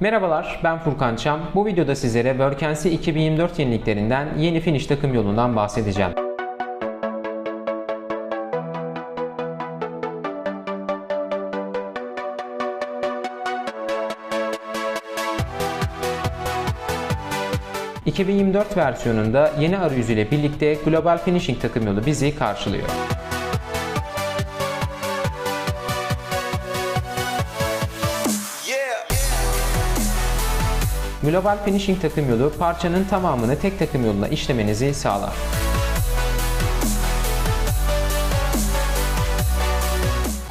Merhabalar ben Furkan Çam. Bu videoda sizlere Workensi 2024 yeniliklerinden yeni finish takım yolundan bahsedeceğim. ...2024 versiyonunda yeni arayüzü ile birlikte Global Finishing takım yolu bizi karşılıyor. Global Finishing takım yolu parçanın tamamını tek takım yoluna işlemenizi sağlar.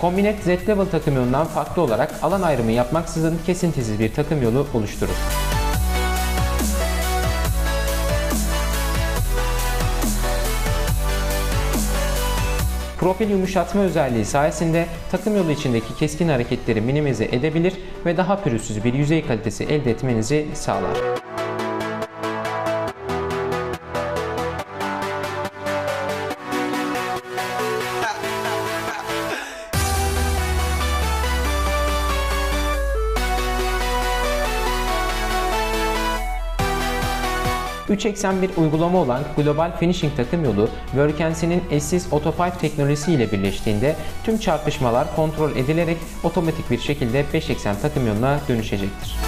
Combinet Z-Level takım yolundan farklı olarak alan ayrımı yapmaksızın kesintisiz bir takım yolu oluşturur. Profil yumuşatma özelliği sayesinde takım yolu içindeki keskin hareketleri minimize edebilir ve daha pürüzsüz bir yüzey kalitesi elde etmenizi sağlar. Üç eksen bir uygulama olan Global Finishing takım yolu, Workensi'nin eşsiz Auto5 teknolojisi ile birleştiğinde tüm çarpışmalar kontrol edilerek otomatik bir şekilde 5 eksen takım yoluna dönüşecektir.